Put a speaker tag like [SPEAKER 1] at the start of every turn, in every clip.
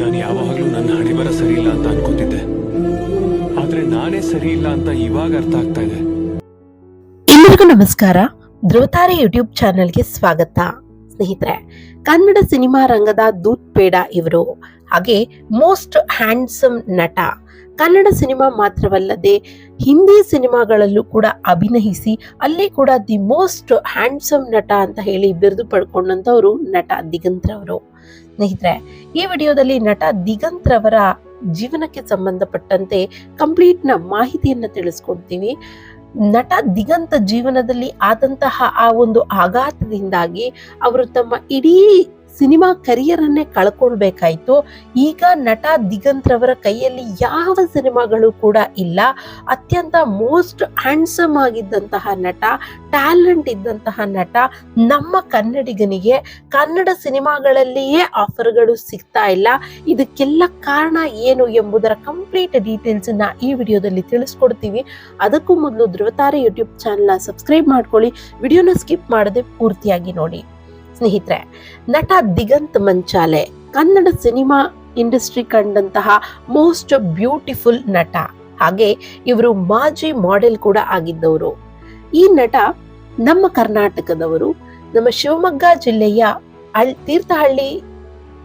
[SPEAKER 1] ನಾನು ಯಾವಾಗಲೂ ನನ್ನ ಹಣೆ ಬರ ಸರಿ ಇಲ್ಲ ಅಂತ ಅನ್ಕೋತಿದ್ದೆ. ಆದ್ರೆ ನಾನೇ ಸರಿ ಇಲ್ಲ ಅಂತ ಇವಾಗ ಅರ್ಥ ಆಗ್ತಾ ಇದೆ.
[SPEAKER 2] ಎಲ್ಲರಿಗೂ ನಮಸ್ಕಾರ. ಧ್ರುವತಾರೆ ಯೂಟ್ಯೂಬ್ ಚಾನೆಲ್ಗೆ ಸ್ವಾಗತ. ಸ್ನೇಹಿತರೆ, ಕನ್ನಡ ಸಿನಿಮಾ ರಂಗದ ದೂತ್ ಪೇಡ ಇವರು. ಹಾಗೆ ಮೋಸ್ಟ್ ಹ್ಯಾಂಡ್ಸಮ್ ನಟ. ಕನ್ನಡ ಸಿನಿಮಾ ಮಾತ್ರವಲ್ಲದೆ ಹಿಂದಿ ಸಿನಿಮಾಗಳಲ್ಲೂ ಕೂಡ ಅಭಿನಯಿಸಿ ಅಲ್ಲಿ ಕೂಡ ದಿ ಮೋಸ್ಟ್ ಹ್ಯಾಂಡ್ಸಮ್ ನಟ ಅಂತ ಹೇಳಿ ಬಿರುದು ಪಡ್ಕೊಂಡಂಥವ್ರು ನಟ ದಿಗಂತ್ರವರು. ಸ್ನೇಹಿತರೆ, ಈ ವಿಡಿಯೋದಲ್ಲಿ ನಟ ದಿಗಂತ್ರವರ ಜೀವನಕ್ಕೆ ಸಂಬಂಧಪಟ್ಟಂತೆ ಕಂಪ್ಲೀಟ್ನ ಮಾಹಿತಿಯನ್ನು ತಿಳಿಸ್ಕೊಡ್ತೀವಿ ನಟ ದಿಗಂತ ಜೀವನದಲ್ಲಿ ಆದಂತಹ ಆ ಒಂದು ಆಘಾತದಿಂದಾಗಿ ಅವರು ತಮ್ಮ ಇಡೀ ಸಿನಿಮಾ ಕರಿಯರ್ ಅನ್ನೇ ಕಳ್ಕೊಳ್ಬೇಕಾಯ್ತು. ಈಗ ನಟ ದಿಗಂತ್ರವರ ಕೈಯಲ್ಲಿ ಯಾವ ಸಿನಿಮಾಗಳು ಕೂಡ ಇಲ್ಲ. ಅತ್ಯಂತ ಮೋಸ್ಟ್ ಹ್ಯಾಂಡ್ಸಮ್ ಆಗಿದ್ದಂತಹ ನಟ, ಟ್ಯಾಲೆಂಟ್ ಇದ್ದಂತಹ ನಟ ನಮ್ಮ ಕನ್ನಡಿಗನಿಗೆ ಕನ್ನಡ ಸಿನಿಮಾಗಳಲ್ಲಿಯೇ ಆಫರ್ಗಳು ಸಿಗ್ತಾ ಇಲ್ಲ. ಇದಕ್ಕೆಲ್ಲ ಕಾರಣ ಏನು ಎಂಬುದರ ಕಂಪ್ಲೀಟ್ ಡೀಟೇಲ್ಸ್ ಈ ವಿಡಿಯೋದಲ್ಲಿ ತಿಳಿಸ್ಕೊಡ್ತೀವಿ. ಅದಕ್ಕೂ ಮೊದಲು ಧ್ರುವತಾರೆ ಯೂಟ್ಯೂಬ್ ಚಾನಲ್ನ ಸಬ್ಸ್ಕ್ರೈಬ್ ಮಾಡ್ಕೊಳ್ಳಿ. ವಿಡಿಯೋನ ಸ್ಕಿಪ್ ಮಾಡದೆ ಪೂರ್ತಿಯಾಗಿ ನೋಡಿ. ಸ್ನೇಹಿತರೆ, ನಟ ದಿಗಂತ್ ಮಂಚಾಲೆ, ಕನ್ನಡ ಸಿನಿಮಾ ಇಂಡಸ್ಟ್ರಿ ಕಂಡಂತಹ ಮೋಸ್ಟ್ ಬ್ಯೂಟಿಫುಲ್ ನಟ. ಹಾಗೆ ಇವರು ಮಾಜಿ ಮಾಡೆಲ್ ಕೂಡ ಆಗಿದ್ದವರು. ಈ ನಟ ನಮ್ಮ ಕರ್ನಾಟಕದವರು, ನಮ್ಮ ಶಿವಮೊಗ್ಗ ಜಿಲ್ಲೆಯ ಅಳ್ ತೀರ್ಥಹಳ್ಳಿ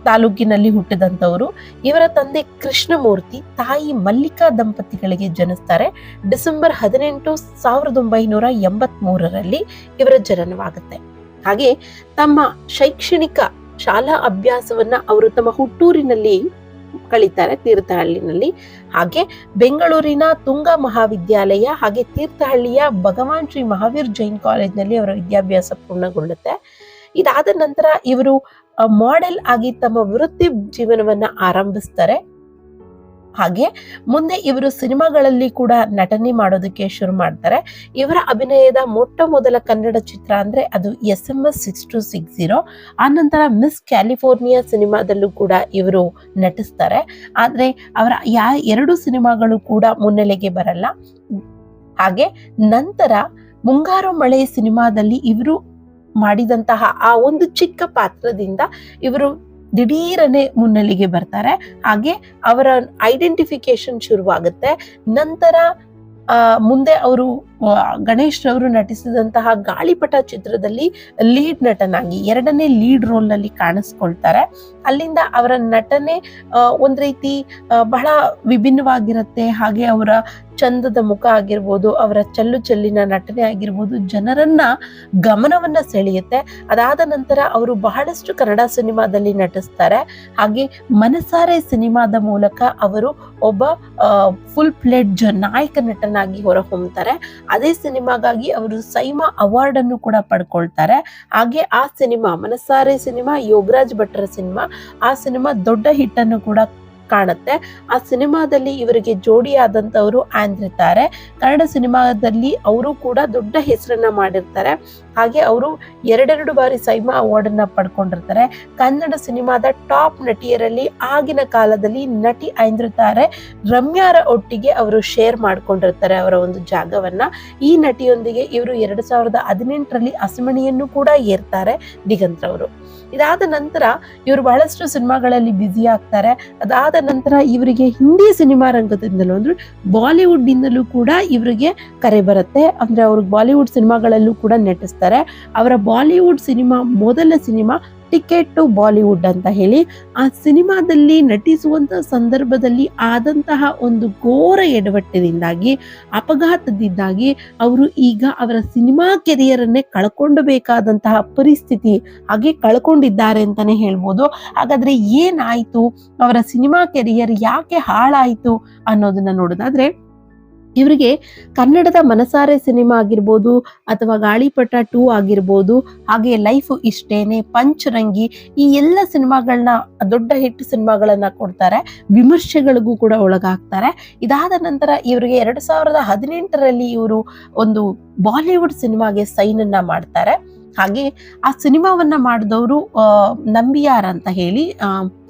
[SPEAKER 2] ತಾಲೂಕಿನಲ್ಲಿ ಹುಟ್ಟಿದಂಥವರು. ಇವರ ತಂದೆ ಕೃಷ್ಣಮೂರ್ತಿ, ತಾಯಿ ಮಲ್ಲಿಕಾ ದಂಪತಿಗಳಿಗೆ ಜನಿಸ್ತಾರೆ. ಡಿಸೆಂಬರ್ ಹದಿನೆಂಟು ಸಾವಿರದ ಒಂಬೈನೂರ ಎಂಬತ್ಮೂರರಲ್ಲಿ ಇವರ ಜನನವಾಗುತ್ತೆ ಹಾಗೆ ತಮ್ಮ ಶೈಕ್ಷಣಿಕ ಶಾಲಾ ಅಭ್ಯಾಸವನ್ನ ಅವರು ತಮ್ಮ ಹುಟ್ಟೂರಿನಲ್ಲಿ ಕಳೀತಾರೆ, ತೀರ್ಥಹಳ್ಳಿನಲ್ಲಿ. ಹಾಗೆ ಬೆಂಗಳೂರಿನ ತುಂಗ ಮಹಾವಿದ್ಯಾಲಯ ಹಾಗೆ ತೀರ್ಥಹಳ್ಳಿಯ ಭಗವಾನ್ ಶ್ರೀ ಮಹಾವೀರ್ ಜೈನ್ ಕಾಲೇಜ್ನಲ್ಲಿ ಅವರ ವಿದ್ಯಾಭ್ಯಾಸ ಪೂರ್ಣಗೊಳ್ಳುತ್ತೆ. ಇದಾದ ನಂತರ ಇವರು ಮಾಡೆಲ್ ಆಗಿ ತಮ್ಮ ವೃತ್ತಿ ಜೀವನವನ್ನ ಆರಂಭಿಸ್ತಾರೆ. ಹಾಗೆ ಮುಂದೆ ಇವರು ಸಿನಿಮಾಗಳಲ್ಲಿ ಕೂಡ ನಟನೆ ಮಾಡೋದಕ್ಕೆ ಶುರು ಮಾಡ್ತಾರೆ. ಇವರ ಅಭಿನಯದ ಮೊಟ್ಟ ಮೊದಲ ಕನ್ನಡ ಚಿತ್ರ ಅಂದ್ರೆ ಅದು S M S six two six zero ಆನಂತರ ಮಿಸ್ ಕ್ಯಾಲಿಫೋರ್ನಿಯಾ ಸಿನಿಮಾದಲ್ಲೂ ಕೂಡ ಇವರು ನಟಿಸ್ತಾರೆ. ಆದರೆ ಅವರ ಯಾ ಎರಡು ಸಿನಿಮಾಗಳು ಕೂಡ ಮುನ್ನೆಲೆಗೆ ಬರಲ್ಲ. ಹಾಗೆ ನಂತರ ಮುಂಗಾರು ಮಳೆ ಸಿನಿಮಾದಲ್ಲಿ ಇವರು ಮಾಡಿದಂತಹ ಆ ಒಂದು ಚಿಕ್ಕ ಪಾತ್ರದಿಂದ ಇವರು ದಿಢೀರನೆ ಮುನ್ನೆಲೆಗೆ ಬರ್ತಾರೆ. ಹಾಗೆ ಅವರ ಐಡೆಂಟಿಫಿಕೇಶನ್ ಶುರುವಾಗುತ್ತೆ. ನಂತರ ಮುಂದೆ ಅವರು ಗಣೇಶ್ ರವರು ನಟಿಸಿದಂತಹ ಗಾಳಿಪಟ ಚಿತ್ರದಲ್ಲಿ ಲೀಡ್ ನಟನಾಗಿ ಎರಡನೇ ಲೀಡ್ ರೋಲ್ನಲ್ಲಿ ಕಾಣಿಸ್ಕೊಳ್ತಾರೆ. ಅಲ್ಲಿಂದ ಅವರ ನಟನೆ ಒಂದು ರೀತಿ ಬಹಳ ವಿಭಿನ್ನವಾಗಿರುತ್ತೆ. ಹಾಗೆ ಅವರ ಚಂದದ ಮುಖ ಆಗಿರ್ಬೋದು, ಅವರ ಚಲ್ಲು ಚೆಲ್ಲಿನ ನಟನೆ ಆಗಿರ್ಬೋದು, ಜನರನ್ನ ಗಮನವನ್ನ ಸೆಳೆಯುತ್ತೆ. ಅದಾದ ನಂತರ ಅವರು ಬಹಳಷ್ಟು ಕನ್ನಡ ಸಿನಿಮಾದಲ್ಲಿ ನಟಿಸ್ತಾರೆ. ಹಾಗೆ ಮನಸಾರೆ ಸಿನಿಮಾದ ಮೂಲಕ ಅವರು ಒಬ್ಬ ಫುಲ್ ಪ್ಲೇಡ್ ನಾಯಕ ನಟನಾಗಿ ಹೊರಹೊಮ್ಮುತ್ತಾರೆ ಅದೇ ಸಿನಿಮಾಗಾಗಿ ಅವರು ಸೈಮಾ ಅವಾರ್ಡ್ ಅನ್ನು ಕೂಡ ಪಡ್ಕೊಳ್ತಾರೆ. ಹಾಗೆ ಆ ಸಿನಿಮಾ ಮನಸಾರೆ ಸಿನಿಮಾ, ಯೋಗರಾಜ್ ಭಟ್ರ ಸಿನಿಮಾ, ಆ ಸಿನಿಮಾ ದೊಡ್ಡ ಹಿಟ್ ಅನ್ನು ಕೂಡ ಕಾಣುತ್ತೆ. ಆ ಸಿನಿಮಾದಲ್ಲಿ ಇವರಿಗೆ ಜೋಡಿಯಾದಂತವರು ಆಂದ್ರಿತಾರೆ ಕನ್ನಡ ಸಿನಿಮಾದಲ್ಲಿ ಅವರು ಕೂಡ ದೊಡ್ಡ ಹೆಸರನ್ನ ಮಾಡಿರ್ತಾರೆ. ಹಾಗೆ ಅವರು ಎರಡೆರಡು ಬಾರಿ ಸೈಮಾ ಅವಾರ್ಡ್ ಅನ್ನ ಪಡ್ಕೊಂಡಿರ್ತಾರೆ. ಕನ್ನಡ ಸಿನಿಮಾದ ಟಾಪ್ ನಟಿಯರಲ್ಲಿ ಆಗಿನ ಕಾಲದಲ್ಲಿ ನಟಿ ಐಂದ್ರಿತಾರೆ. ರಮ್ಯಾರ ಒಟ್ಟಿಗೆ ಅವರು ಶೇರ್ ಮಾಡ್ಕೊಂಡಿರ್ತಾರೆ ಅವರ ಒಂದು ಜಾಗವನ್ನ. ಈ ನಟಿಯೊಂದಿಗೆ ಇವರು ಎರಡು ಸಾವಿರದ ಹದಿನೆಂಟರಲ್ಲಿ ಅಸಮಣಿಯನ್ನು ಕೂಡ ಏರ್ತಾರೆ ದಿಗಂತ್ರವರು ಇದಾದ ನಂತರ ಇವರು ಬಹಳಷ್ಟು ಸಿನಿಮಾಗಳಲ್ಲಿ ಬ್ಯುಸಿ ಆಗ್ತಾರೆ. ಅದಾದ ನಂತರ ಇವರಿಗೆ ಹಿಂದಿ ಸಿನಿಮಾ ರಂಗದಿಂದಲೂ ಅಂದ್ರೆ ಬಾಲಿವುಡ್ ಇಂದಲೂ ಕೂಡ ಇವರಿಗೆ ಕರೆ ಬರುತ್ತೆ. ಅಂದ್ರೆ ಅವ್ರಿಗೆ ಬಾಲಿವುಡ್ ಸಿನಿಮಾಗಳಲ್ಲೂ ಕೂಡ ನಟಿಸ್ತಾರೆ. ಅವರ ಬಾಲಿವುಡ್ ಸಿನಿಮಾ ಮೊದಲ ಸಿನಿಮಾ ಟಿಕೆಟ್ ಟು ಬಾಲಿವುಡ್ ಅಂತ ಹೇಳಿ, ಆ ಸಿನಿಮಾದಲ್ಲಿ ನಟಿಸುವಂತಹ ಸಂದರ್ಭದಲ್ಲಿ ಆದಂತಹ ಒಂದು ಘೋರ ಎಡವಟ್ಟಿನಿಂದಾಗಿ, ಅಪಘಾತದಿಂದಾಗಿ ಅವರು ಈಗ ಅವರ ಸಿನಿಮಾ ಕೆರಿಯರನ್ನೇ ಕಳ್ಕೊಂಡಬೇಕಾದಂತಹ ಪರಿಸ್ಥಿತಿ ಹಾಗೆ ಕಳ್ಕೊಂಡಿದ್ದಾರೆ ಅಂತಾನೆ ಹೇಳ್ಬೋದು. ಹಾಗಾದ್ರೆ ಏನಾಯ್ತು? ಅವರ ಸಿನಿಮಾ ಕೆರಿಯರ್ ಯಾಕೆ ಹಾಳಾಯ್ತು ಅನ್ನೋದನ್ನ ನೋಡೋದಾದ್ರೆ ಇವರಿಗೆ ಕನ್ನಡದ ಮನಸಾರೆ ಸಿನಿಮಾ ಆಗಿರ್ಬೋದು ಅಥವಾ ಗಾಳಿಪಟ ಟೂ ಆಗಿರ್ಬೋದು, ಹಾಗೆ ಲೈಫ್ ಇಷ್ಟೇನೆ, ಪಂಚರಂಗಿ, ಈ ಎಲ್ಲ ಸಿನಿಮಾಗಳನ್ನ, ದೊಡ್ಡ ಹಿಟ್ ಸಿನಿಮಾಗಳನ್ನ ಕೊಡ್ತಾರೆ. ವಿಮರ್ಶೆಗಳಿಗೂ ಕೂಡ ಒಳಗಾಗ್ತಾರೆ. ಇದಾದ ನಂತರ ಇವರಿಗೆ ಎರಡ್ ಸಾವಿರದ ಹದಿನೆಂಟರಲ್ಲಿ ಇವರು ಒಂದು ಬಾಲಿವುಡ್ ಸಿನಿಮಾಗೆ ಸೈನ್ ಅನ್ನ ಮಾಡ್ತಾರೆ. ಹಾಗೆ ಆ ಸಿನಿಮಾವನ್ನ ಮಾಡಿದವರು ನಂಬಿಯಾರ್ ಅಂತ ಹೇಳಿ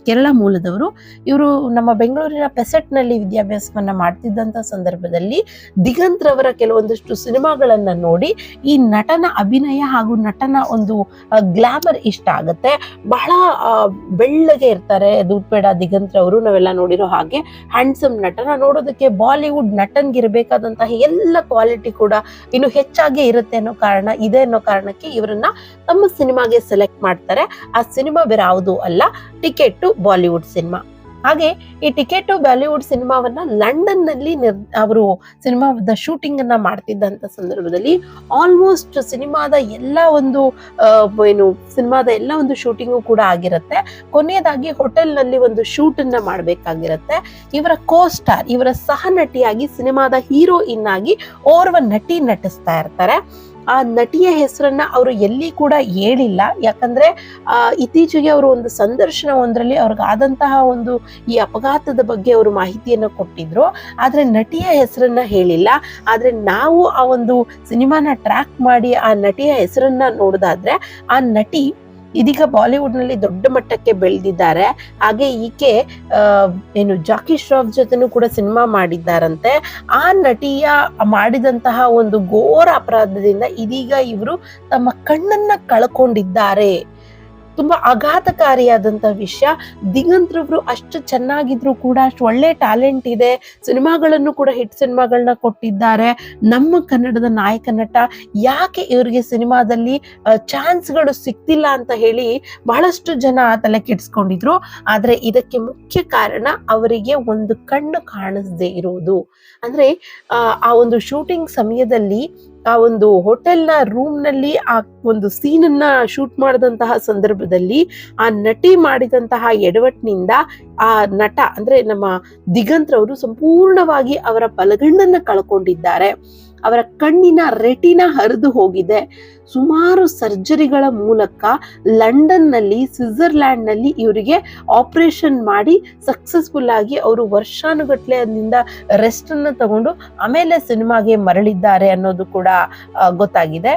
[SPEAKER 2] ಕೇರಳ ಮೂಲದವರು ಇವರು ನಮ್ಮ ಬೆಂಗಳೂರಿನ ಪೆಸೆಟ್ನಲ್ಲಿ ವಿದ್ಯಾಭ್ಯಾಸವನ್ನ ಮಾಡ್ತಿದ್ದಂಥ ಸಂದರ್ಭದಲ್ಲಿ ದಿಗಂತ್ ರವರ ಕೆಲವೊಂದಷ್ಟು ಸಿನಿಮಾಗಳನ್ನ ನೋಡಿ ಈ ನಟನ ಅಭಿನಯ ಹಾಗೂ ನಟನ ಒಂದು ಗ್ಲಾಮರ್ ಇಷ್ಟ ಆಗುತ್ತೆ. ಬಹಳ ಬೆಳ್ಳಗೆ ಇರ್ತಾರೆ ದುಡ್ಬೇಡ ದಿಗಂತ್ ರವರು ನಾವೆಲ್ಲ ನೋಡಿರೋ ಹಾಗೆ. ಹ್ಯಾಂಡ್ಸಮ್ ನಟನ ನೋಡೋದಕ್ಕೆ ಬಾಲಿವುಡ್ ನಟನ್ಗಿರಬೇಕಾದಂತಹ ಎಲ್ಲ ಕ್ವಾಲಿಟಿ ಕೂಡ ಇನ್ನು ಹೆಚ್ಚಾಗಿ ಇರುತ್ತೆ ಅನ್ನೋ ಕಾರಣ, ಇದೆ ಅನ್ನೋ ಕಾರಣಕ್ಕೆ ಇವರನ್ನ ತಮ್ಮ ಸಿನಿಮಾಗೆ ಸೆಲೆಕ್ಟ್ ಮಾಡ್ತಾರೆ. ಆ ಸಿನಿಮಾ ಬೇರೆ ಯಾವುದು ಅಲ್ಲ. Ticket Bollywood cinema. ಹಾಗೆ ಈ ಟಿಕೆಟ್ ಟು ಬಾಲಿವುಡ್ ಸಿನಿಮಾವನ್ನ ಲಂಡನ್ನಲ್ಲಿ ನಿರ್, ಅವರು ಸಿನಿಮಾದ ಶೂಟಿಂಗ್ ಅನ್ನ ಮಾಡ್ತಿದ್ದಂತ ಸಂದರ್ಭದಲ್ಲಿ ಆಲ್ಮೋಸ್ಟ್ ಸಿನಿಮಾದ ಎಲ್ಲ ಒಂದು ಏನು ಸಿನಿಮಾದ ಎಲ್ಲ ಒಂದು ಶೂಟಿಂಗು ಕೂಡ ಆಗಿರುತ್ತೆ. ಕೊನೆಯದಾಗಿ ಹೋಟೆಲ್ನಲ್ಲಿ ಒಂದು ಶೂಟ್ ಅನ್ನ ಮಾಡಬೇಕಾಗಿರುತ್ತೆ. ಇವರ ಕೋ ಸ್ಟಾರ್ ಇವರ ಸಹ ನಟಿಯಾಗಿ ಸಿನಿಮಾದ ಹೀರೋಯಿನ್ ಆಗಿ ಓರ್ವ ನಟಿ ನಟಿಸ್ತಾ ಇರ್ತಾರೆ. ಆ ನಟಿಯ ಹೆಸರನ್ನ ಅವರು ಎಲ್ಲಿ ಕೂಡ ಹೇಳಿಲ್ಲ. ಯಾಕಂದ್ರೆ, ಆ, ಇತ್ತೀಚೆಗೆ ಅವರು ಒಂದು ಸಂದರ್ಶನ ಒಂದರಲ್ಲಿ ಅವ್ರಿಗಾದಂತಹ ಒಂದು ಈ ಅಪಘಾತದ ಬಗ್ಗೆ ಅವರು ಮಾಹಿತಿಯನ್ನು ಕೊಟ್ಟಿದ್ರು. ಆದ್ರೆ ನಟಿಯ ಹೆಸರನ್ನ ಹೇಳಿಲ್ಲ. ಆದ್ರೆ ನಾವು ಆ ಒಂದು ಸಿನಿಮಾನ ಟ್ರ್ಯಾಕ್ ಮಾಡಿ ಆ ನಟಿಯ ಹೆಸರನ್ನ ನೋಡಿದಾದ್ರೆ, ಆ ನಟಿ ಇದೀಗ ಬಾಲಿವುಡ್ನಲ್ಲಿ ದೊಡ್ಡ ಮಟ್ಟಕ್ಕೆ ಬೆಳೆದಿದ್ದಾರೆ. ಹಾಗೆ ಈಕೆ ಏನು ಜಾಕಿ ಶ್ರಾಫ್ ಜೊತೆನೂ ಕೂಡ ಸಿನಿಮಾ ಮಾಡಿದ್ದಾರಂತೆ. ಆ ನಟಿಯ ಮಾಡಿದಂತಹ ಒಂದು ಘೋರ ಅಪರಾಧದಿಂದ ಇದೀಗ ಇವರು ತಮ್ಮ ಕಣ್ಣನ್ನ ಕಳ್ಕೊಂಡಿದ್ದಾರೆ. ತುಂಬಾ ಆಘಾತಕಾರಿಯಾದಂಥ ವಿಷಯ. ದಿಗಂತ್ರವ್ರು ಅಷ್ಟು ಚೆನ್ನಾಗಿದ್ರು ಕೂಡ ಅಷ್ಟು ಒಳ್ಳೆ ಟ್ಯಾಲೆಂಟ್ ಇದೆ. ಸಿನಿಮಾಗಳನ್ನು ಕೂಡ ಹಿಟ್ ಸಿನಿಮಾಗಳನ್ನ ಕೊಟ್ಟಿದ್ದಾರೆ. ನಮ್ಮ ಕನ್ನಡದ ನಾಯಕ ನಟ ಯಾಕೆ ಇವರಿಗೆ ಸಿನಿಮಾದಲ್ಲಿ ಚಾನ್ಸ್ಗಳು ಸಿಕ್ತಿಲ್ಲ ಅಂತ ಹೇಳಿ ಬಹಳಷ್ಟು ಜನ ತಲೆ ಕೆಡಿಸ್ಕೊಂಡಿದ್ರು. ಆದ್ರೆ ಇದಕ್ಕೆ ಮುಖ್ಯ ಕಾರಣ ಅವರಿಗೆ ಒಂದು ಕಣ್ಣು ಕಾಣಿಸದೆ ಇರೋದು. ಅಂದ್ರೆ ಆ, ಆ ಒಂದು ಶೂಟಿಂಗ್ ಸಮಯದಲ್ಲಿ ಆ ಒಂದು ಹೋಟೆಲ್ನ ರೂಮ್ನಲ್ಲಿ ಆ ಒಂದು ಸೀನ್ ಅನ್ನ ಶೂಟ್ ಮಾಡಿದಂತಹ ಸಂದರ್ಭದಲ್ಲಿ ಆ ನಟಿ ಮಾಡಿದಂತಹ ಎಡವಟ್ಟಿನಿಂದ ಆ ನಟ, ಅಂದ್ರೆ ನಮ್ಮ ದಿಗಂತ್ರವರು ಸಂಪೂರ್ಣವಾಗಿ ಅವರ ಬಲಗಣ್ಣನ್ನ ಕಳ್ಕೊಂಡಿದ್ದಾರೆ. ಅವರ ಕಣ್ಣಿನ ರೆಟಿನ ಹರಿದು ಹೋಗಿದೆ. ಸುಮಾರು ಸರ್ಜರಿಗಳ ಮೂಲಕ ಲಂಡನ್ನಲ್ಲಿ, ಸ್ವಿಟ್ಜರ್ಲ್ಯಾಂಡ್ನಲ್ಲಿ ಸ್ವಿಟ್ಜರ್ಲ್ಯಾಂಡ್ನಲ್ಲಿ ಇವರಿಗೆ ಆಪರೇಷನ್ ಮಾಡಿ ಸಕ್ಸಸ್ಫುಲ್ ಆಗಿ ಅವರು ವರ್ಷಾನುಗಟ್ಲೆ ಅಲ್ಲಿಂದ ರೆಸ್ಟನ್ನು ತಗೊಂಡು ಆಮೇಲೆ ಸಿನಿಮಾಗೆ ಮರಳಿದ್ದಾರೆ ಅನ್ನೋದು ಕೂಡ ಗೊತ್ತಾಗಿದೆ.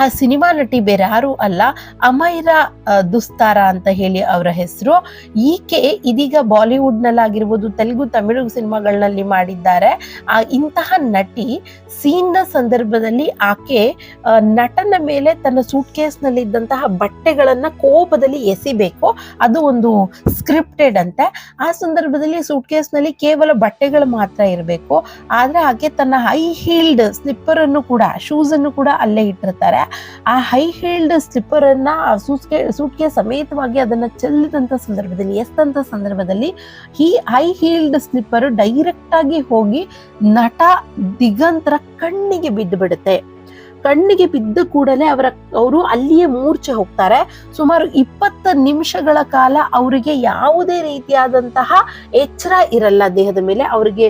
[SPEAKER 2] ಆ ಸಿನಿಮಾ ನಟಿ ಬೇರೆ ಅಲ್ಲ, ಅಮೈರಾ ದುಸ್ತಾರ ಅಂತ ಹೇಳಿ ಅವರ ಹೆಸರು. ಈಕೆ ಇದೀಗ ಬಾಲಿವುಡ್ ನಲ್ಲಾಗಿರ್ಬೋದು ತೆಲುಗು, ತಮಿಳು ಸಿನಿಮಾಗಳಲ್ಲಿ ಮಾಡಿದ್ದಾರೆ. ಆ, ಇಂತಹ ನಟಿ ಸೀನ್ ಸಂದರ್ಭದಲ್ಲಿ ಆಕೆ ನಟನ ಮೇಲೆ ತನ್ನ ಸೂಟ್ ಕೇಸ್ನಲ್ಲಿ ಇದ್ದಂತಹ ಬಟ್ಟೆಗಳನ್ನ ಕೋಪದಲ್ಲಿ ಎಸಿಬೇಕು. ಅದು ಒಂದು ಸ್ಕ್ರಿಪ್ಟೆಡ್ ಅಂತೆ. ಆ ಸಂದರ್ಭದಲ್ಲಿ ಸೂಟ್ ಕೇಸ್ನಲ್ಲಿ ಕೇವಲ ಬಟ್ಟೆಗಳು ಮಾತ್ರ ಇರಬೇಕು. ಆದ್ರೆ ಆಕೆ ತನ್ನ ಹೈ ಹೀಲ್ಡ್ ಸ್ಲಿಪ್ಪರ್ ಅನ್ನು ಕೂಡ ಶೂಸ್ ಅನ್ನು ಕೂಡ ಅಲ್ಲೇ ಇಟ್ಟಿರ್ತಾರೆ. ಆ ಹೈ ಹೀಲ್ಡ್ ಸ್ಲಿಪ್ಪರ್ ಅನ್ನ ಸೂಸ್ಕೆ ಸೂಟ್ಗೆ ಸಮೇತವಾಗಿ ಅದನ್ನ ಚೆಲ್ಲಿದಂತ ಸಂದರ್ಭದಲ್ಲಿ, ಎಸ್ತಂತ ಸಂದರ್ಭದಲ್ಲಿ ಈ ಹೈ ಹೀಲ್ಡ್ ಸ್ಲಿಪ್ಪರ್ ಡೈರೆಕ್ಟ್ ಆಗಿ ಹೋಗಿ ನಟ ದಿಗಂತರ ಕಣ್ಣಿಗೆ ಬಿದ್ದು ಬಿಡುತ್ತೆ. ಕಣ್ಣಿಗೆ ಬಿದ್ದ ಕೂಡಲೇ ಅವರ, ಅವರು ಅಲ್ಲಿಯೇ ಮೂರ್ಛೆ ಹೋಗ್ತಾರೆ. ಸುಮಾರು ಇಪ್ಪತ್ತು ನಿಮಿಷಗಳ ಕಾಲ ಅವರಿಗೆ ಯಾವುದೇ ರೀತಿಯಾದಂತಹ ಎಚ್ಚರ ಇರಲ್ಲ ದೇಹದ ಮೇಲೆ. ಅವರಿಗೆ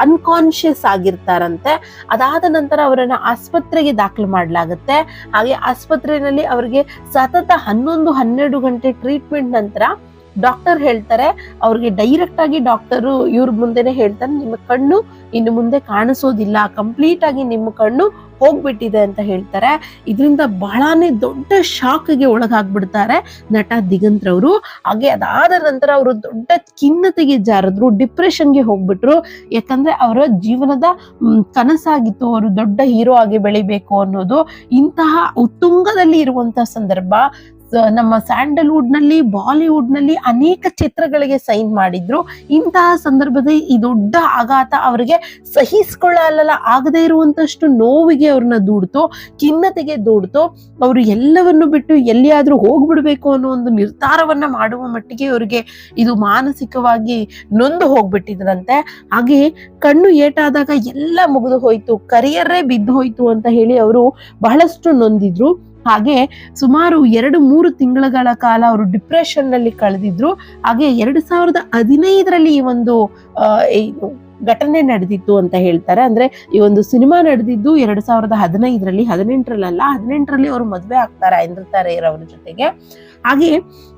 [SPEAKER 2] ಅನ್ಕಾನ್ಶಿಯಸ್ ಆಗಿರ್ತಾರಂತೆ. ಅದಾದ ನಂತರ ಅವರನ್ನ ಆಸ್ಪತ್ರೆಗೆ ದಾಖಲು ಮಾಡಲಾಗುತ್ತೆ. ಹಾಗೆ ಆಸ್ಪತ್ರೆಯಲ್ಲಿ ಅವರಿಗೆ ಸತತ ಹನ್ನೊಂದು ಹನ್ನೆರಡು ಗಂಟೆ ಟ್ರೀಟ್ಮೆಂಟ್ ನಂತರ ಡಾಕ್ಟರ್ ಹೇಳ್ತಾರೆ, ಅವ್ರಿಗೆ ಡೈರೆಕ್ಟ್ ಆಗಿ ಡಾಕ್ಟರು ಇವ್ರ ಮುಂದೆನೆ ಹೇಳ್ತಾರೆ, ನಿಮ್ಮ ಕಣ್ಣು ಇನ್ನು ಮುಂದೆ ಕಾಣಿಸೋದಿಲ್ಲ ಕಂಪ್ಲೀಟ್ ಆಗಿ ನಿಮ್ಮ ಕಣ್ಣು ಹೋಗ್ಬಿಟ್ಟಿದೆ ಅಂತ ಹೇಳ್ತಾರೆ. ಇದರಿಂದ ಬಹಳಾನೇ ದೊಡ್ಡ ಶಾಕ್ಗೆ ಒಳಗಾಗ್ಬಿಡ್ತಾರೆ ನಟ ದಿಗಂತ್ರವರು ಹಾಗೆ ಅದಾದ ನಂತರ ಅವರು ದೊಡ್ಡ ಖಿನ್ನತೆಗೆ ಜಾರಿದ್ರು ಡಿಪ್ರೆಷನ್ಗೆ ಹೋಗ್ಬಿಟ್ರು. ಯಾಕಂದ್ರೆ ಅವರ ಜೀವನದ ಕನಸಾಗಿತ್ತು, ಅವರು ದೊಡ್ಡ ಹೀರೋ ಆಗಿ ಬೆಳಿಬೇಕು ಅನ್ನೋದು ಇಂತಹ ಉತ್ತುಂಗದಲ್ಲಿ ಇರುವಂತಹ ಸಂದರ್ಭ. ನಮ್ಮ ಸ್ಯಾಂಡಲ್ವುಡ್ನಲ್ಲಿ ಬಾಲಿವುಡ್ನಲ್ಲಿ ಅನೇಕ ಚಿತ್ರಗಳಿಗೆ ಸೈನ್ ಮಾಡಿದ್ರು. ಇಂತಹ ಸಂದರ್ಭದಲ್ಲಿ ಈ ದೊಡ್ಡ ಆಘಾತ ಅವರಿಗೆ ಸಹಿಸ್ಕೊಳ್ಳಲ್ಲ ಆಗದೇ ಇರುವಂತಷ್ಟು ನೋವಿಗೆ ಅವ್ರನ್ನ ದೂಡ್ತು, ಖಿನ್ನತೆಗೆ ದೂಡ್ತು. ಅವರು ಎಲ್ಲವನ್ನು ಬಿಟ್ಟು ಎಲ್ಲಿಯಾದ್ರೂ ಹೋಗ್ಬಿಡ್ಬೇಕು ಅನ್ನೋ ಒಂದು ನಿರ್ಧಾರವನ್ನ ಮಾಡುವ ಮಟ್ಟಿಗೆ ಅವರಿಗೆ ಇದು ಮಾನಸಿಕವಾಗಿ ನೊಂದು ಹೋಗ್ಬಿಟ್ಟಿದ್ರಂತೆ. ಹಾಗೆ ಕಣ್ಣು ಏಟಾದಾಗ ಎಲ್ಲ ಮುಗಿದು ಹೋಯ್ತು ಕರಿಯರೇ ಬಿದ್ದು ಹೋಯ್ತು ಅಂತ ಹೇಳಿ ಅವರು ಬಹಳಷ್ಟು ನೊಂದಿದ್ರು. ಹಾಗೆ ಸುಮಾರು ಎರಡು ಮೂರು ತಿಂಗಳುಗಳ ಕಾಲ ಅವರು ಡಿಪ್ರೆಷನ್ನಲ್ಲಿ ಕಳೆದಿದ್ರು. ಹಾಗೆ ಎರಡು ಸಾವಿರದ ಹದಿನೈದರಲ್ಲಿ ಈ ಒಂದು ಘಟನೆ ನಡೆದಿತ್ತು ಅಂತ ಹೇಳ್ತಾರೆ. ಅಂದ್ರೆ ಈ ಒಂದು ಸಿನಿಮಾ ನಡೆದಿದ್ದು ಎರಡು ಸಾವಿರದ ಹದಿನೈದರಲ್ಲಿ, ಹದಿನೆಂಟರಲ್ಲ, ಹದಿನೆಂಟರಲ್ಲಿ ಅವರು ಮದುವೆ ಆಗ್ತಾರೆ ಇಂದ್ರ ಇರೋವ್ರ ಜೊತೆಗೆ. ಹಾಗೆ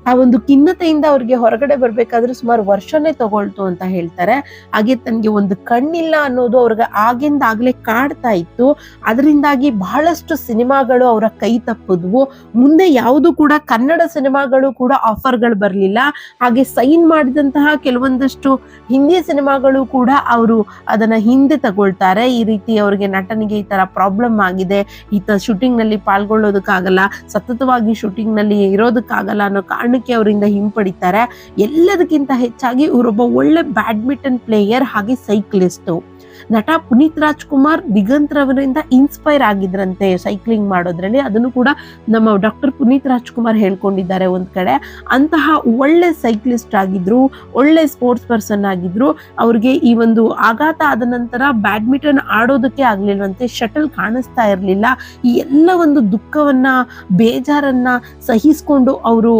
[SPEAKER 2] ಆ ಒಂದು ಖಿನ್ನತೆಯಿಂದ ಅವ್ರಿಗೆ ಹೊರಗಡೆ ಬರ್ಬೇಕಾದ್ರೆ ಸುಮಾರು ವರ್ಷನೇ ತಗೊಳ್ತು ಅಂತ ಹೇಳ್ತಾರೆ. ಹಾಗೆ ತನ್ಗೆ ಒಂದು ಕಣ್ಣಿಲ್ಲ ಅನ್ನೋದು ಅವ್ರಿಗೆ ಆಗಿಂದ ಆಗ್ಲೇ ಕಾಡ್ತಾ ಇತ್ತು. ಅದರಿಂದಾಗಿ ಬಹಳಷ್ಟು ಸಿನಿಮಾಗಳು ಅವರ ಕೈ ತಪ್ಪಿದ್ವು. ಮುಂದೆ ಯಾವುದು ಕೂಡ ಕನ್ನಡ ಸಿನಿಮಾಗಳು ಕೂಡ ಆಫರ್ಗಳು ಬರಲಿಲ್ಲ. ಹಾಗೆ ಸೈನ್ ಮಾಡಿದಂತಹ ಕೆಲವೊಂದಷ್ಟು ಹಿಂದಿ ಸಿನಿಮಾಗಳು ಕೂಡ ಅವರು ಅದನ್ನ ಹಿಂದೆ ತಗೊಳ್ತಾರೆ. ಈ ರೀತಿ ಅವರಿಗೆ ನಟನಿಗೆ ಈ ತರ ಪ್ರಾಬ್ಲಮ್ ಆಗಿದೆ. ಈತ ಶೂಟಿಂಗ್ನಲ್ಲಿ ಪಾಲ್ಗೊಳ್ಳೋದಕ್ಕಾಗಲ್ಲ. ಸತತವಾಗಿ ಶೂಟಿಂಗ್ನಲ್ಲಿ ಇರೋದಕ್ಕಾಗಲ್ಲ. ಅನ್ನೋ ಕಾರಣಕ್ಕೆ ಅವರಿಂದ ಹಿಂಪಡಿತಾರೆ. ಎಲ್ಲದಕ್ಕಿಂತ ಹೆಚ್ಚಾಗಿ ಇವರೊಬ್ಬ ಒಳ್ಳೆ ಬ್ಯಾಡ್ಮಿಂಟನ್ ಪ್ಲೇಯರ್ ಹಾಗೆ ಸೈಕ್ಲಿಸ್ಟು ನಟ ಪುನೀತ್ ರಾಜ್ಕುಮಾರ್ ದಿಗಂತ್ ರವರಿಂದ ಇನ್ಸ್ಪೈರ್ ಆಗಿದ್ರಂತೆ ಸೈಕ್ಲಿಂಗ್ ಮಾಡೋದ್ರಲ್ಲಿ. ಅದನ್ನು ಕೂಡ ನಮ್ಮ ಡಾಕ್ಟರ್ ಪುನೀತ್ ರಾಜ್ಕುಮಾರ್ ಹೇಳ್ಕೊಂಡಿದ್ದಾರೆ ಒಂದ್ ಕಡೆ. ಅಂತಹ ಒಳ್ಳೆ ಸೈಕ್ಲಿಸ್ಟ್ ಆಗಿದ್ರು, ಒಳ್ಳೆ ಸ್ಪೋರ್ಟ್ಸ್ ಪರ್ಸನ್ ಆಗಿದ್ರು, ಅವ್ರಿಗೆ ಈ ಒಂದು ಆಘಾತ ಆದ ನಂತರ ಬ್ಯಾಡ್ಮಿಂಟನ್ ಆಡೋದಕ್ಕೆ ಆಗ್ಲಿಲ್ವಂತೆ ಶಟಲ್ ಕಾಣಿಸ್ತಾ ಇರಲಿಲ್ಲ. ಈ ಎಲ್ಲ ಒಂದು ದುಃಖವನ್ನ, ಬೇಜಾರನ್ನ ಸಹಿಸ್ಕೊಂಡು ಅವರು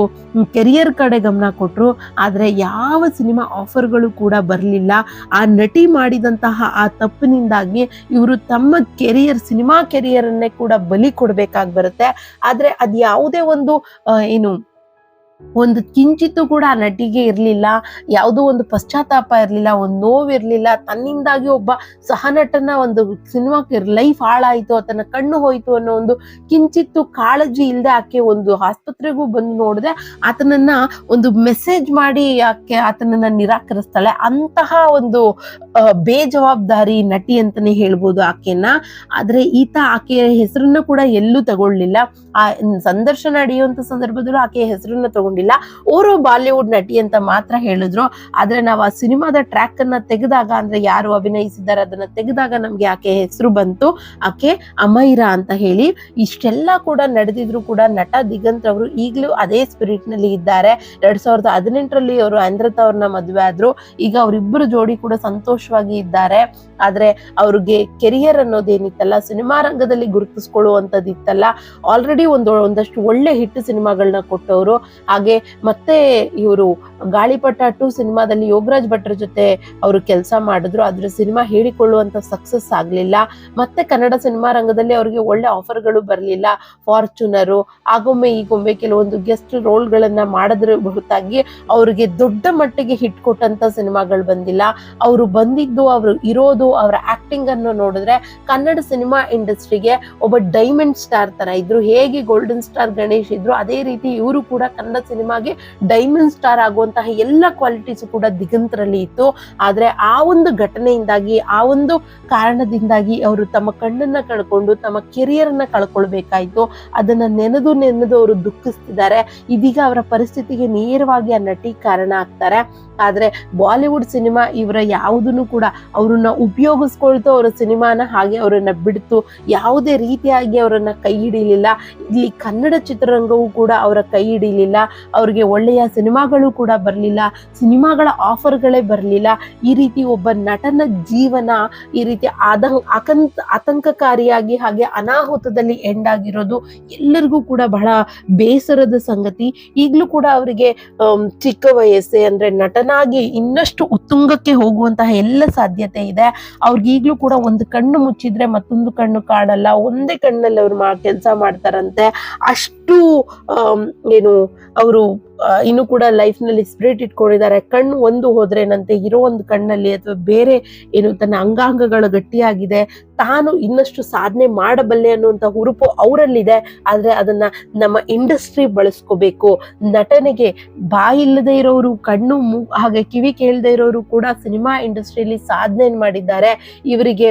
[SPEAKER 2] ಕೆರಿಯರ್ ಕಡೆ ಗಮನ ಕೊಟ್ರು. ಆದ್ರೆ ಯಾವ ಸಿನಿಮಾ ಆಫರ್ಗಳು ಕೂಡ ಬರಲಿಲ್ಲ. ಆ ನಟಿ ಮಾಡಿದಂತಹ ಆ ತಪ್ಪಿನಿಂದಾಗಿ ಇವರು ತಮ್ಮ ಕೆರಿಯರ್, ಸಿನಿಮಾ ಕೆರಿಯರ್ ಅನ್ನೇ ಕೂಡ ಬಲಿ ಕೊಡ್ಬೇಕಾಗಿ ಬರುತ್ತೆ. ಆದ್ರೆ ಅದ್ ಯಾವುದೇ ಒಂದು ಏನು ಒಂದು ಕಿಂಚಿತ್ತು ಕೂಡ ಆ ನಟಿಗೆ ಇರ್ಲಿಲ್ಲ, ಯಾವುದೋ ಒಂದು ಪಶ್ಚಾತ್ತಾಪ ಇರ್ಲಿಲ್ಲ, ಒಂದು ನೋವ್ ಇರ್ಲಿಲ್ಲ ತನ್ನಿಂದಾಗಿ ಒಬ್ಬ ಸಹನಟನ ಒಂದು ಸಿನಿಮಾಕ್ಕೆ ಲೈಫ್ ಹಾಳಾಯ್ತು, ಆತನ ಕಣ್ಣು ಹೋಯ್ತು ಅನ್ನೋ ಒಂದು ಕಿಂಚಿತ್ತು ಕಾಳಜಿ ಇಲ್ಲದೆ ಆಕೆ ಒಂದು ಆಸ್ಪತ್ರೆಗೂ ಬಂದು ನೋಡಿದೆ. ಆತನನ್ನ ಒಂದು ಮೆಸೇಜ್ ಮಾಡಿ ಆಕೆ ಆತನನ್ನ ನಿರಾಕರಿಸ್ತಾಳೆ. ಅಂತಹ ಒಂದು ಬೇಜವಾಬ್ದಾರಿ ನಟಿ ಅಂತಾನೆ ಹೇಳ್ಬೋದು ಆಕೆನ. ಆದ್ರೆ ಈತ ಆಕೆಯ ಹೆಸರನ್ನ ಕೂಡ ಎಲ್ಲೂ ತಗೊಳ್ಳಿಲ್ಲ ಆ, ಸಂದರ್ಶನ ನಡೆಯುವಂತ ಸಂದರ್ಭದಲ್ಲೂ ಆಕೆಯ ಹೆಸರನ್ನ ತಗೊಂಡಿಲ್ಲ. ಓರೋ ಬಾಲಿವುಡ್ ನಟಿ ಅಂತ ಮಾತ್ರ ಹೇಳಿದ್ರು. ಆದ್ರೆ ನಾವು ಆ ಸಿನಿಮಾದ ಟ್ರ್ಯಾಕ್ ಅನ್ನ ತೆಗೆದಾಗ ಅಂದ್ರೆ ಯಾರು ಅಭಿನಯಿಸಿದ್ದಾರೆ ಅದನ್ನ ತೆಗೆದಾಗ ನಮ್ಗೆ ಆಕೆ ಹೆಸರು ಬಂತು. ಆಕೆ ಅಮೈರಾ ಅಂತ ಹೇಳಿ. ಇಷ್ಟೆಲ್ಲ ಕೂಡ ನಡೆದಿದ್ರು ಕೂಡ ನಟ ದಿಗಂತ್ ಅವರು ಈಗಲೂ ಅದೇ ಸ್ಪಿರಿಟ್ನಲ್ಲಿ ಇದ್ದಾರೆ. ಎರಡ್ ಸಾವಿರದ ಹದಿನೆಂಟರಲ್ಲಿ ಅವರು ಅಂದ್ರತ ಅವ್ರನ್ನ ಮದುವೆ ಆದ್ರು. ಈಗ ಅವರಿಬ್ಬರು ಜೋಡಿ ಕೂಡ ಸಂತೋಷವಾಗಿ ಇದ್ದಾರೆ. ಆದ್ರೆ ಅವ್ರಿಗೆ ಕೆರಿಯರ್ ಅನ್ನೋದೇನಿತ್ತಲ್ಲ, ಸಿನಿಮಾ ರಂಗದಲ್ಲಿ ಗುರುತಿಸ್ಕೊಳ್ಳುವಂತದ್ದು ಇತ್ತಲ್ಲ ಆಲ್ರೆಡಿ ಒಂದು ಒಂದಷ್ಟು ಒಳ್ಳೆ ಹಿಟ್ ಸಿನಿಮಾಗಳನ್ನ ಕೊಟ್ಟವರು. ಹಾಗೆ ಮತ್ತೆ ಇವರು ಗಾಳಿಪಟ ಟು ಸಿನಿಮಾದಲ್ಲಿ ಯೋಗರಾಜ್ ಭಟ್ರ ಜೊತೆ ಅವರು ಕೆಲಸ ಮಾಡಿದ್ರು. ಅದ್ರ ಸಿನಿಮಾ ಹೇಳಿಕೊಳ್ಳುವಂತ ಸಕ್ಸಸ್ ಆಗ್ಲಿಲ್ಲ. ಮತ್ತೆ ಕನ್ನಡ ಸಿನಿಮಾ ರಂಗದಲ್ಲಿ ಅವರಿಗೆ ಒಳ್ಳೆ ಆಫರ್ಗಳು ಬರಲಿಲ್ಲ. ಫಾರ್ಚುನರು, ಆಗೊಮ್ಮೆ ಈಗೊಮ್ಮೆ ಕೆಲವೊಂದು ಗೆಸ್ಟ್ ರೋಲ್ಗಳನ್ನ ಮಾಡಿದ್ರ ಹೊರತಾಗಿ ಅವ್ರಿಗೆ ದೊಡ್ಡ ಮಟ್ಟಿಗೆ ಹಿಟ್ ಕೊಟ್ಟಂತ ಸಿನಿಮಾಗಳು ಬಂದಿಲ್ಲ. ಅವರು ಬಂದಿದ್ದು, ಅವರು ಇರೋದು, ಅವರ ಆಕ್ಟಿಂಗ್ ಅನ್ನು ನೋಡಿದ್ರೆ ಕನ್ನಡ ಸಿನಿಮಾ ಇಂಡಸ್ಟ್ರಿಗೆ ಒಬ್ಬ ಡೈಮಂಡ್ ಸ್ಟಾರ್ ತರ ಇದ್ರು. ಹೇಗೆ ಗೋಲ್ಡನ್ ಸ್ಟಾರ್ ಗಣೇಶ್ ಇದ್ರು, ಅದೇ ರೀತಿ ಇವರು ಕೂಡ ಕನ್ನಡ ಸಿನಿಮಾಗೆ ಡೈಮಂಡ್ ಸ್ಟಾರ್ ಆಗುವಂತಹ ಎಲ್ಲ ಕ್ವಾಲಿಟೀಸ್ ಕೂಡ ದಿಗಂತರಲ್ಲಿ ಇತ್ತು. ಆದ್ರೆ ಆ ಒಂದು ಘಟನೆಯಿಂದಾಗಿ, ಆ ಒಂದು ಕಾರಣದಿಂದಾಗಿ ಅವರು ತಮ್ಮ ಕಣ್ಣನ್ನ ಕಳ್ಕೊಂಡು, ತಮ್ಮ ಕೆರಿಯರ್ ಅನ್ನ ಕಳ್ಕೊಳ್ಬೇಕಾಯ್ತು. ಅದನ್ನ ನೆನೆದು ನೆನೆದು ಅವರು ದುಃಖಿಸ್ತಿದ್ದಾರೆ. ಇದೀಗ ಅವರ ಪರಿಸ್ಥಿತಿಗೆ ನೇರವಾಗಿ ಆ ನಟಿ ಕಾರಣ ಆಗ್ತಾರೆ. ಆದ್ರೆ ಬಾಲಿವುಡ್ ಸಿನಿಮಾ ಇವರ ಯಾವುದನ್ನು ಕೂಡ ಅವ್ರನ್ನ ಉಪಯೋಗಿಸ್ಕೊಳ್ತು ಅವರ ಸಿನಿಮಾನ ಹಾಗೆ ಅವರನ್ನ ಬಿಡ್ತು. ಯಾವುದೇ ರೀತಿಯಾಗಿ ಅವರನ್ನ ಕೈ ಹಿಡಿಲಿಲ್ಲ. ಇಲ್ಲಿ ಕನ್ನಡ ಚಿತ್ರರಂಗವೂ ಕೂಡ ಅವರ ಕೈ ಹಿಡಿಲಿಲ್ಲ. ಅವ್ರಿಗೆ ಒಳ್ಳೆಯ ಸಿನಿಮಾಗಳು ಕೂಡ ಬರಲಿಲ್ಲ, ಸಿನಿಮಾಗಳ ಆಫರ್ಗಳೇ ಬರಲಿಲ್ಲ. ಈ ರೀತಿ ಒಬ್ಬ ನಟನ ಜೀವನ ಈ ರೀತಿ ಆದ ಆತಂಕಕಾರಿಯಾಗಿ ಹಾಗೆ ಅನಾಹುತದಲ್ಲಿ ಎಂಡ್ ಆಗಿರೋದು ಎಲ್ಲರಿಗೂ ಕೂಡ ಬಹಳ ಬೇಸರದ ಸಂಗತಿ. ಈಗಲೂ ಕೂಡ ಅವರಿಗೆ ಚಿಕ್ಕ ವಯಸ್ಸೇ ಅಂದ್ರೆ ನಟನಾಗಿ ಇನ್ನಷ್ಟು ಉತ್ತುಂಗಕ್ಕೆ ಹೋಗುವಂತಹ ಎಲ್ಲ ಸಾಧ್ಯತೆ ಇದೆ. ಅವ್ರಿಗೆ ಈಗಲೂ ಕೂಡ ಒಂದು ಕಣ್ಣು ಮುಚ್ಚಿದ್ರೆ ಮತ್ತೊಂದು ಕಣ್ಣು ಕಾಣಲ್ಲ ಒಂದೇ ಕಣ್ಣಲ್ಲಿ ಅವ್ರು ಮಾ ಕೆಲಸ ಮಾಡ್ತಾರಂತೆ. ಅಷ್ಟು ಆಮ್, ಏನು ಅವರು ಇನ್ನು ಕೂಡ ಲೈಫ್ನಲ್ಲಿ ಸ್ಪಿರಿಟ್ ಇಟ್ಕೊಂಡಿದ್ದಾರೆ. ಕಣ್ಣು ಒಂದು ಹೋದ್ರೇನಂತೆ ಇರೋ ಒಂದು ಕಣ್ಣಲ್ಲಿ ಅಥವಾ ಬೇರೆ ಏನು ತನ್ನ ಅಂಗಾಂಗಗಳು ಗಟ್ಟಿಯಾಗಿದೆ ತಾನು ಇನ್ನಷ್ಟು ಸಾಧನೆ ಮಾಡಬಲ್ಲೆ ಅನ್ನುವಂತ ಹುರುಪು ಅವರಲ್ಲಿದೆ. ಆದ್ರೆ ಅದನ್ನ ನಮ್ಮ ಇಂಡಸ್ಟ್ರಿ ಬಳಸ್ಕೋಬೇಕು. ನಟನೆಗೆ ಬಾಯಿಲ್ಲದೆ ಇರೋರು ಕಣ್ಣು ಮೂ ಹಾಗೆ ಕಿವಿ ಕೇಳದೆ ಇರೋರು ಕೂಡ ಸಿನಿಮಾ ಇಂಡಸ್ಟ್ರಿಯಲ್ಲಿ ಸಾಧನೆ ಮಾಡಿದ್ದಾರೆ. ಇವರಿಗೆ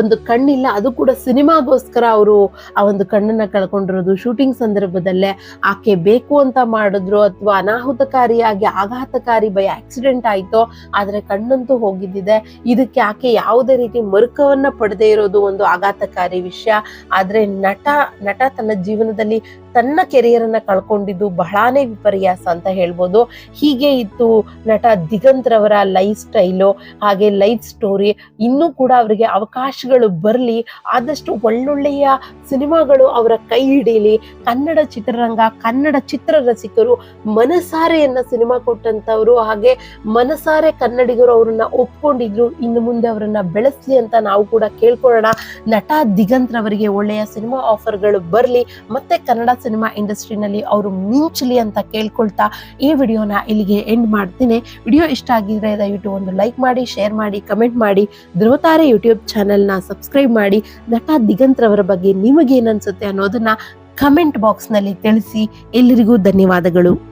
[SPEAKER 2] ಒಂದು ಕಣ್ಣಿಲ್ಲ, ಅದು ಕೂಡ ಸಿನಿಮಾಗೋಸ್ಕರ ಅವರು ಆ ಒಂದು ಕಣ್ಣನ್ನ ಕಳ್ಕೊಂಡಿರೋದು. ಶೂಟಿಂಗ್ ಸಂದರ್ಭದಲ್ಲೇ ಆಕೆ ಬೇಕು ಅಂತ ಮಾಡಿದ್ರು ಅಥವಾ ಅನಾಹುತಕಾರಿಯಾಗಿ ಆಘಾತಕಾರಿ ಬೈ ಆಕ್ಸಿಡೆಂಟ್ ಆಯ್ತೋ, ಆದ್ರೆ ಕಣ್ಣಂತೂ ಹೋಗಿದ್ದಿದೆ. ಇದಕ್ಕೆ ಆಕೆ ಯಾವುದೇ ರೀತಿ ಮರುಕವನ್ನ ಪಡೆದೇ ಇರೋದು ಒಂದು ಆಘಾತಕಾರಿ ವಿಷಯ. ಆದ್ರೆ ನಟ ನಟ ತನ್ನ ಜೀವನದಲ್ಲಿ ತನ್ನ ಕೆರಿಯರ್ ಅನ್ನ ಕಳ್ಕೊಂಡಿದ್ದು ಬಹಳಾನೇ ವಿಪರ್ಯಾಸ ಅಂತ ಹೇಳ್ಬೋದು. ಹೀಗೆ ಇತ್ತು ನಟ ದಿಗಂತ್ ರವರ ಲೈಫ್ ಸ್ಟೈಲು, ಹಾಗೆ ಲೈಫ್ ಸ್ಟೋರಿ. ಇನ್ನೂ ಕೂಡ ಅವರಿಗೆ ಅವಕಾಶ ಯಶ್ಗಳು ಬರಲಿ, ಆದಷ್ಟು ಒಳ್ಳೊಳ್ಳೆಯ ಸಿನಿಮಾಗಳು ಅವರ ಕೈ ಹಿಡೀಲಿ. ಕನ್ನಡ ಚಿತ್ರರಂಗ, ಕನ್ನಡ ಚಿತ್ರರಸಿಕರು ಮನಸಾರೆಯನ್ನ ಸಿನಿಮಾ ಕೊಟ್ಟಂತವ್ರು ಹಾಗೆ ಮನಸಾರೆ ಕನ್ನಡಿಗರು ಅವ್ರನ್ನ ಒಪ್ಕೊಂಡಿದ್ರು, ಇನ್ನು ಮುಂದೆ ಅವರನ್ನ ಬೆಳೆಸ್ಲಿ ಅಂತ ನಾವು ಕೂಡ ಕೇಳ್ಕೊಳ್ಳೋಣ. ನಟ ದಿಗಂತ್ ರವರಿಗೆ ಒಳ್ಳೆಯ ಸಿನಿಮಾ ಆಫರ್ಗಳು ಬರಲಿ, ಮತ್ತೆ ಕನ್ನಡ ಸಿನಿಮಾ ಇಂಡಸ್ಟ್ರಿನಲ್ಲಿ ಅವರು ಮಿಂಚಲಿ ಅಂತ ಕೇಳ್ಕೊಳ್ತಾ ಈ ವಿಡಿಯೋನ ಇಲ್ಲಿಗೆ ಎಂಡ್ ಮಾಡ್ತೀನಿ. ವಿಡಿಯೋ ಇಷ್ಟ ಆಗಿದ್ರೆ ದಯವಿಟ್ಟು ಒಂದು ಲೈಕ್ ಮಾಡಿ, ಶೇರ್ ಮಾಡಿ, ಕಮೆಂಟ್ ಮಾಡಿ. ಧ್ರುವತಾರೆ ಯೂಟ್ಯೂಬ್ ಸಬ್ಸ್ಕ್ರೈಬ್ ಮಾಡಿ ನಟ ದಿಗಂತ್ರವರ ಬಗ್ಗೆ ನಿಮಗೇನನ್ಸುತ್ತೆ ಅನ್ನೋದನ್ನ ಕಮೆಂಟ್ ಬಾಕ್ಸ್ನಲ್ಲಿ ತಿಳಿಸಿ. ಎಲ್ಲರಿಗೂ ಧನ್ಯವಾದಗಳು.